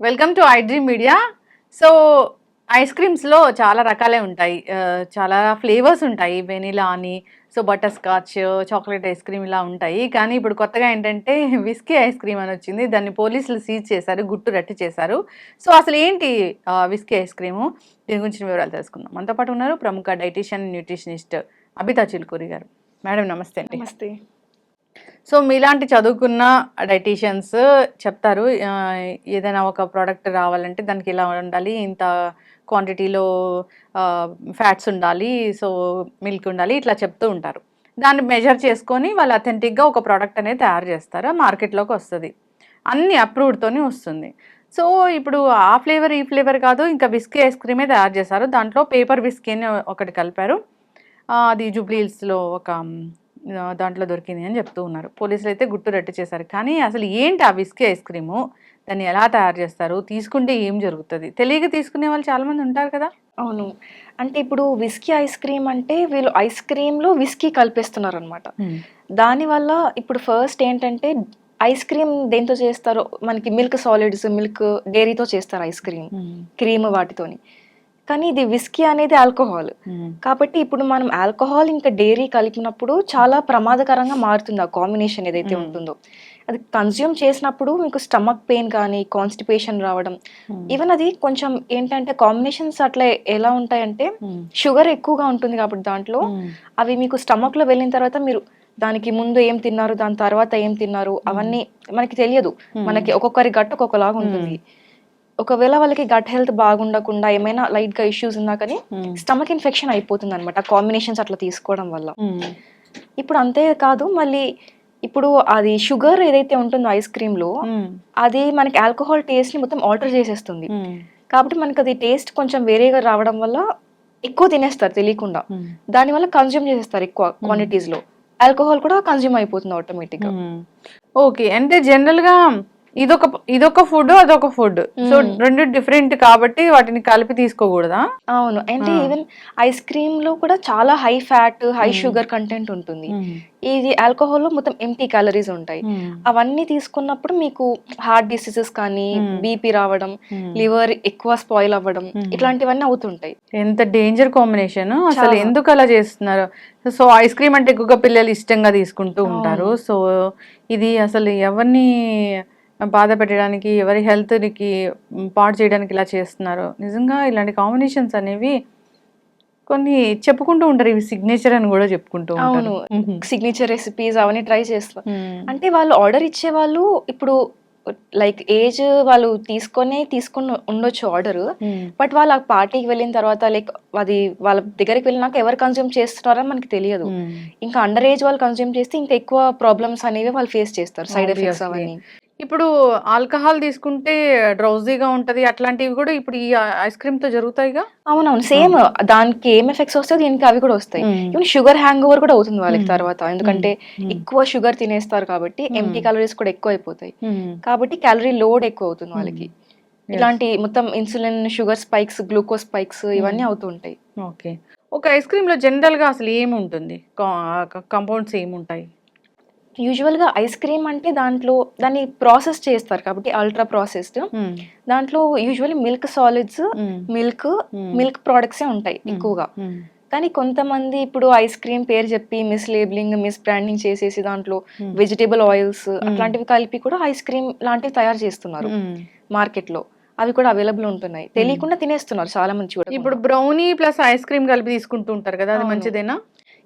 Welcome to iDream media. So ice క్రీమ్స్లో చాలా రకాలే ఉంటాయి. చాలా ఫ్లేవర్స్ ఉంటాయి. వెనిలా అని so butter scotch chocolate ice cream ఇలా ఉంటాయి. కానీ ఇప్పుడు కొత్తగా ఏంటంటే విస్కీ ఐస్ క్రీమ్ అని వచ్చింది. దాన్ని పోలీసులు సీజ్ చేశారు గుట్టు రట్టు చేశారు. సో అసలు ఏంటి విస్కీ ఐస్ క్రీము? దీని గురించి వివరాలు తెలుసుకుందాం. మనతో పాటు ఉన్నారు ప్రముఖ డైటీషియన్ న్యూట్రిషనిస్ట్ అబితా చిల్కూరి గారు. మేడం నమస్తే అండి. నమస్తే. సో మీలాంటి చదువుకున్న డైటీషియన్స్ చెప్తారు ఏదైనా ఒక ప్రోడక్ట్ రావాలంటే దానికి ఇలా ఉండాలి ఇంత క్వాంటిటీలో ఫ్యాట్స్ ఉండాలి సో మిల్క్ ఉండాలి ఇట్లా చెప్తూ ఉంటారు. దాన్ని మెజర్ చేసుకొని వాళ్ళు అథెంటిక్గా ఒక ప్రోడక్ట్ అనేది తయారు చేస్తారు? మార్కెట్లోకి వస్తుంది. అన్ని అప్రూవ్డ్తోనే వస్తుంది. సో ఇప్పుడు ఆ ఫ్లేవర్ ఈ ఫ్లేవర్ కాదు ఇంకా విస్కీ ఐస్ క్రీమే తయారు చేశారు. దాంట్లో పేపర్ విస్కీ అని ఒకటి కలిపారు. అది జూబ్లీహిల్స్లో ఒక దాంట్లో దొరికింది అని చెప్తూ ఉన్నారు. పోలీసులు అయితే గుట్టు రట్టు చేశారు. కానీ అసలు ఏంటి ఆ విస్కీ ఐస్ క్రీము? దాన్ని ఎలా తయారు చేస్తారు? తీసుకుంటే ఏం జరుగుతుంది? తెలియక తీసుకునే వాళ్ళు చాలా మంది ఉంటారు కదా? అవును. అంటే ఇప్పుడు విస్కీ ఐస్ క్రీమ్ అంటే వీళ్ళు ఐస్ క్రీమ్లో విస్కీ కలిపేస్తున్నారు అనమాట దానివల్ల ఇప్పుడు ఫస్ట్ ఏంటంటే ఐస్ క్రీమ్ దేంతో చేస్తారో? మనకి మిల్క్ సాలిడ్స్ మిల్క్ డైరీతో చేస్తారు ఐస్ క్రీమ్. క్రీమ్ వాటితోని. కానీ ఇది విస్కీ అనేది ఆల్కహాల్. కాబట్టి ఇప్పుడు మనం ఆల్కహాల్ ఇంకా డైరీ కలిపినప్పుడు చాలా ప్రమాదకరంగా మారుతుంది ఆ కాంబినేషన్ ఏదైతే Hmm. ఉంటుందో. అది కన్జ్యూమ్ చేసినప్పుడు మీకు స్టమక్ పెయిన్ కానీ కాన్స్టిపేషన్ రావడం ఈవెన్ అది కొంచెం ఏంటంటే కాంబినేషన్స్ అట్లా ఎలా ఉంటాయంటే షుగర్ ఎక్కువగా ఉంటుంది కాబట్టి దాంట్లో అవి మీకు స్టమక్లో వెళ్ళిన తర్వాత మీరు దానికి ముందు ఏం తిన్నారు దాని తర్వాత ఏం తిన్నారు అవన్నీ మనకి తెలియదు. మనకి ఒక్కొక్కరి గట్ ఒక్కొక్కలాగా ఉంటుంది. ఒకవేళ వాళ్ళకి గట్ హెల్త్ బాగుండకుండా ఏమైనా లైట్గా ఇష్యూస్ ఉన్నా కానీ స్టమక్ ఇన్ఫెక్షన్ అయిపోతుంది అనమాట కాంబినేషన్స్ అట్లా తీసుకోవడం వల్ల. ఇప్పుడు అంతే కాదు మళ్ళీ ఇప్పుడు అది షుగర్ ఏదైతే ఉంటుందో ఐస్ క్రీమ్లో అది మనకి ఆల్కహాల్ టేస్ట్ని మొత్తం ఆల్టర్ చేసేస్తుంది. కాబట్టి మనకి అది టేస్ట్ కొంచెం వేరేగా రావడం వల్ల ఎక్కువ తినేస్తారు తెలియకుండా. దానివల్ల కన్జ్యూమ్ చేసేస్తారు ఎక్కువ క్వాంటిటీస్లో. ఆల్కహాల్ కూడా కన్జ్యూమ్ అయిపోతుంది ఆటోమేటిక్గా. ఓకే అంటే జనరల్గా ఇదొక ఇదొక ఫుడ్ అదొక ఫుడ్ సో. రెండు డిఫరెంట్ కాబట్టి వాటిని కలిపి తీసుకోకూడదా అవును అంటే. ఈవెన్ ఐస్ క్రీమ్లో కూడా చాలా high fat high. Sugar content ఉంటుంది ఇది ఆల్కహాల్లో మొత్తం ఎంటీ క్యాలరీస్ ఉంటాయి అవన్నీ తీసుకున్నప్పుడు మీకు హార్ట్ డిసీజెస్ కానీ. బీపీ రావడం లివర్ ఎక్కువ స్పాయిల్ అవ్వడం. ఇట్లాంటివన్నీ అవుతుంటాయి ఎంత డేంజర్ కాంబినేషన్ అసలు. ఎందుకు అలా చేస్తున్నారు సో ఐస్ క్రీమ్ అంటే ఎక్కువగా పిల్లలు ఇష్టంగా తీసుకుంటూ ఉంటారు. సో ఇది అసలు ఎవరిని బాధ పెట్టడానికి ఎవరి హెల్త్కి పాడు చేయడానికి ఇలా చేస్తున్నారు నిజంగా ఇలాంటి కాంబినేషన్స్ అనేవి కొన్ని చెప్పుకుంటూ ఉంటారు ఇవి సిగ్నేచర్ అని కూడా చెప్పుకుంటూ అవును. సిగ్నేచర్ రెసిపీస్ అవన్నీ ట్రై చేస్తారు మ్మ్. అంటే వాళ్ళు ఆర్డర్ ఇచ్చే వాళ్ళు ఇప్పుడు లైక్ ఏజ్ వాళ్ళు తీసుకొనే తీసుకుని ఉండొచ్చు ఆర్డర్. బట్ వాళ్ళు ఆ పార్టీకి వెళ్ళిన తర్వాత లైక్ అది వాళ్ళ దగ్గరికి వెళ్ళినాక ఎవరు కన్జ్యూమ్ చేస్తున్నారని మనకి తెలియదు. ఇంకా అండర్ ఏజ్ వాళ్ళు కన్జ్యూమ్ చేస్తే ఇంకా ఎక్కువ ప్రాబ్లమ్స్ అనేవి వాళ్ళు ఫేస్ చేస్తారు సైడ్ ఎఫెక్ట్స్. అవన్నీ ఇప్పుడు ఆల్కహాల్ తీసుకుంటే డ్రౌజీగా ఉంటది అట్లాంటివి కూడా ఇప్పుడు ఈ ఐస్ క్రీమ్తో జరుగుతాయిగా? అవునవును సేమ్. దానికి ఏం ఎఫెక్ట్స్ వస్తాయి దీనికి అవి కూడా వస్తాయి. ఈవెన్ షుగర్ హ్యాంగ్ ఓవర్ కూడా అవుతుంది వాళ్ళకి. తర్వాత. ఎందుకంటే. ఎక్కువ షుగర్ తినేస్తారు కాబట్టి. ఎంటీ క్యాలరీస్ కూడా ఎక్కువ అయిపోతాయి. కాబట్టి క్యాలరీ లోడ్ ఎక్కువ అవుతుంది వాళ్ళకి. ఇలాంటి మొత్తం insulin sugar spikes glucose spikes ఇవన్నీ అవుతూ ఉంటాయి. ఓకే. ఒక ఐస్ క్రీమ్లో జనరల్గా అసలు ఏముంటుంది కంపౌండ్స్ ఏముంటాయి? యూజువల్గా ఐస్ క్రీమ్ అంటే దాంట్లో దాన్ని ప్రాసెస్ చేస్తారు కాబట్టి అల్ట్రా ప్రాసెస్డ్ మ్మ్. దాంట్లో usually milk solids hmm. Milk hmm. Milk ప్రోడక్ట్సే ఉంటాయి. ఎక్కువగా. కానీ కొంతమంది ఇప్పుడు ఐస్ క్రీమ్ పేరు చెప్పి మిస్ లేబులింగ్ మిస్ బ్రాండింగ్ చేసేసి దాంట్లో. వెజిటేబుల్ ఆయిల్స్ అట్లాంటివి కలిపి కూడా ఐస్ క్రీమ్ లాంటివి తయారు చేస్తున్నారు. మార్కెట్లో అవి కూడా అవైలబుల్ ఉంటున్నాయి తెలియకుండా తినేస్తున్నారు చాలా మంది ఇప్పుడు బ్రౌనీ ప్లస్ ఐస్ క్రీమ్ కలిపి తీసుకుంటూ ఉంటారు కదా అది. మంచిదేనా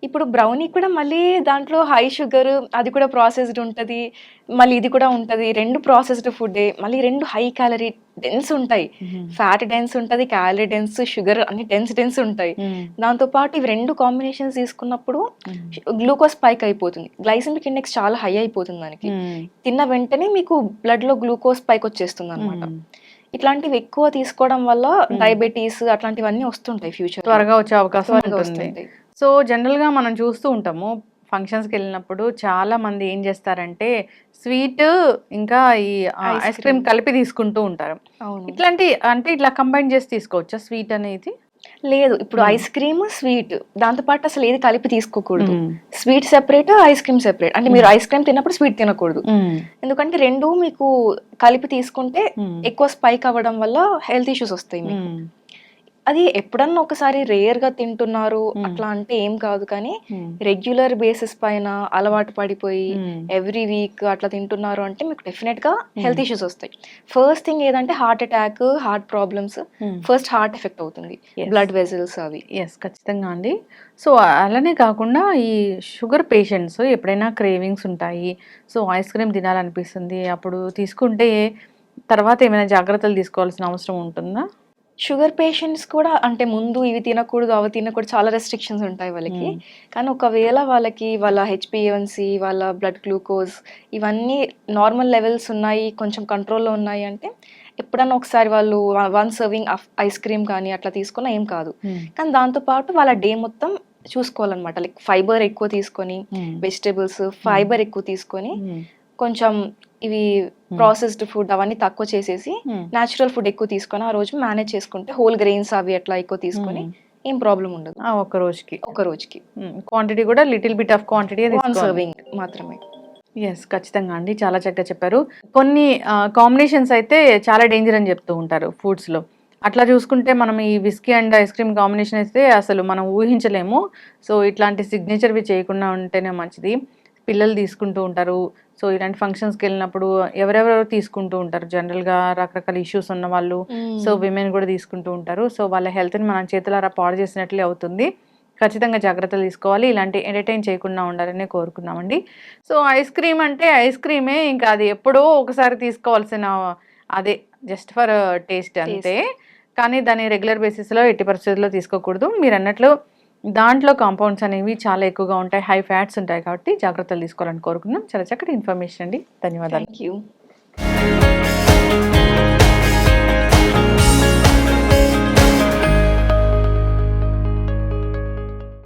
ఇప్పుడు బ్రౌనీ కూడా మళ్ళీ దాంట్లో హై షుగర్ అది కూడా ప్రాసెస్డ్ ఉంటుంది. మళ్ళీ ఇది కూడా ఉంటుంది. రెండు ప్రాసెస్డ్ ఫుడ్ మళ్ళీ రెండు హై క్యాలరీ డెన్స్ ఉంటాయి. ఫ్యాట్ డెన్స్ ఉంటుంది క్యాలరీ డెన్స్ షుగర్ అన్ని డెన్స్ డెన్స్ ఉంటాయి. దాంతో పాటు ఇవి రెండు కాంబినేషన్స్ తీసుకున్నప్పుడు. గ్లూకోజ్ స్పైక్ అయిపోతుంది. గ్లైసెమిక్ ఇండెక్స్ చాలా హై అయిపోతుంది దానికి. తిన్న వెంటనే మీకు బ్లడ్లో గ్లూకోజ్ స్పైక్ వచ్చేస్తుంది అనమాట. ఇట్లాంటివి ఎక్కువ తీసుకోవడం వల్ల. డయాబెటీస్ అట్లాంటివన్నీ వస్తుంటాయి ఫ్యూచర్ త్వరగా వచ్చే అవకాశం ఉంటుంది. సో జనరల్గా మనం చూస్తూ ఉంటాము ఫంక్షన్స్కి వెళ్ళినప్పుడు చాలా మంది ఏం చేస్తారంటే స్వీట్ ఇంకా ఈ ఐస్ క్రీమ్. కలిపి తీసుకుంటూ ఉంటారు ఇట్లాంటి అంటే ఇట్లా కంబైన్ చేసి తీసుకోవచ్చా స్వీట్ అనేది లేదు ఇప్పుడు. ఐస్ క్రీమ్ స్వీట్ దాంతో పాటు అసలు ఏది కలిపి తీసుకోకూడదు. Sweet separate ice cream separate అంటే మీరు ఐస్ క్రీమ్ తిన్నప్పుడు స్వీట్ తినకూడదు. ఎందుకంటే రెండు మీకు కలిపి తీసుకుంటే. ఎక్కువ స్పైక్ అవ్వడం వల్ల హెల్త్ ఇష్యూస్ వస్తాయి మీకు. అది ఎప్పుడన్నా ఒకసారి రేర్గా తింటున్నారు మ్మ్. అట్లా అంటే ఏం కాదు కానీ. రెగ్యులర్ బేసిస్ పైన అలవాటు పడిపోయి. ఎవ్రీ వీక్ అట్లా తింటున్నారు అంటే మీకు డెఫినెట్గా హెల్త్ ఇష్యూస్ వస్తాయి ఫస్ట్ థింగ్ ఏదంటే heart attack heart problems. First heart effect అవుతుంది. బ్లడ్ వెజల్స్ అవి ఎస్ ఖచ్చితంగా అండి సో అలానే కాకుండా ఈ షుగర్ పేషెంట్స్ ఎప్పుడైనా క్రేవింగ్స్ ఉంటాయి సో ఐస్ క్రీమ్ తినాలనిపిస్తుంది అప్పుడు తీసుకుంటే తర్వాత ఏమైనా జాగ్రత్తలు తీసుకోవాల్సిన అవసరం ఉంటుందా షుగర్ పేషెంట్స్ కూడా అంటే ముందు ఇవి తినకూడదు అవి తినకూడదు చాలా రెస్ట్రిక్షన్స్ ఉంటాయి వాళ్ళకి. కానీ ఒకవేళ వాళ్ళకి వాళ్ళ హెచ్పిఎన్సి వాళ్ళ బ్లడ్ గ్లూకోజ్ ఇవన్నీ నార్మల్ లెవెల్స్ ఉన్నాయి కొంచెం కంట్రోల్లో ఉన్నాయి అంటే ఎప్పుడన్నా ఒకసారి వాళ్ళు వన్ సర్వింగ్ ఐస్ క్రీమ్ కానీ అట్లా తీసుకున్నా ఏం కాదు. కానీ దాంతోపాటు వాళ్ళ డే మొత్తం చూసుకోవాలన్నమాట లైక్ ఫైబర్ ఎక్కువ తీసుకొని. వెజిటేబుల్స్ ఫైబర్ ఎక్కువ తీసుకొని. కొంచెం ఇవి ప్రాసెస్డ్ ఫుడ్ అవన్నీ తక్కువ చేసేసి. న్యాచురల్ ఫుడ్ ఎక్కువ తీసుకొని ఆ రోజు మేనేజ్ చేసుకుంటే హోల్ గ్రెయిన్స్ అవి అట్లా ఎక్కువ తీసుకొని మ్మ్. ఏం ప్రాబ్లం ఉండదు. ఆ ఒక్క రోజుకి. ఒక రోజుకి. క్వాంటిటీ కూడా little bit of quantity serving మాత్రమే. ఎస్ ఖచ్చితంగా అండి. చాలా చక్కగా చెప్పారు. కొన్ని కాంబినేషన్స్ అయితే చాలా డేంజర్ అని చెప్తూ ఉంటారు ఫుడ్స్లో అట్లా చూసుకుంటే మనం ఈ whisky and ice cream combination అయితే అసలు మనం ఊహించలేము. సో ఇట్లాంటి సిగ్నేచర్వి చేయకుండా ఉంటేనే మంచిది. పిల్లలు తీసుకుంటూ ఉంటారు. సో ఇలాంటి ఫంక్షన్స్కి వెళ్ళినప్పుడు ఎవరెవరో తీసుకుంటూ ఉంటారు. జనరల్గా రకరకాల ఇష్యూస్ ఉన్న వాళ్ళు. సో విమెన్ కూడా తీసుకుంటూ ఉంటారు. సో వాళ్ళ హెల్త్ని మనం చేతులారా పాడు చేసినట్లే అవుతుంది. ఖచ్చితంగా జాగ్రత్తలు తీసుకోవాలి. ఇలాంటి ఎంటర్టైన్ చేయకుండా ఉండాలని కోరుకున్నామండి. సో ఐస్ క్రీమ్ అంటే ఐస్ క్రీమే ఇంకా అది ఎప్పుడో ఒకసారి తీసుకోవాల్సిన అదే జస్ట్ ఫర్ టేస్ట్ అంతే. కానీ దాన్ని రెగ్యులర్ బేసిస్లో ఎట్టి పరిస్థితుల్లో తీసుకోకూడదు. మీరు అన్నట్లు దాంట్లో కాంపౌండ్స్ అనేవి చాలా ఎక్కువగా ఉంటాయి. హై ఫ్యాట్స్ ఉంటాయి కాబట్టి జాగ్రత్తలు తీసుకోవాలని కోరుకున్నాం చాలా చక్కటి ఇన్ఫర్మేషన్ అండి. ధన్యవాదాలు. Thank you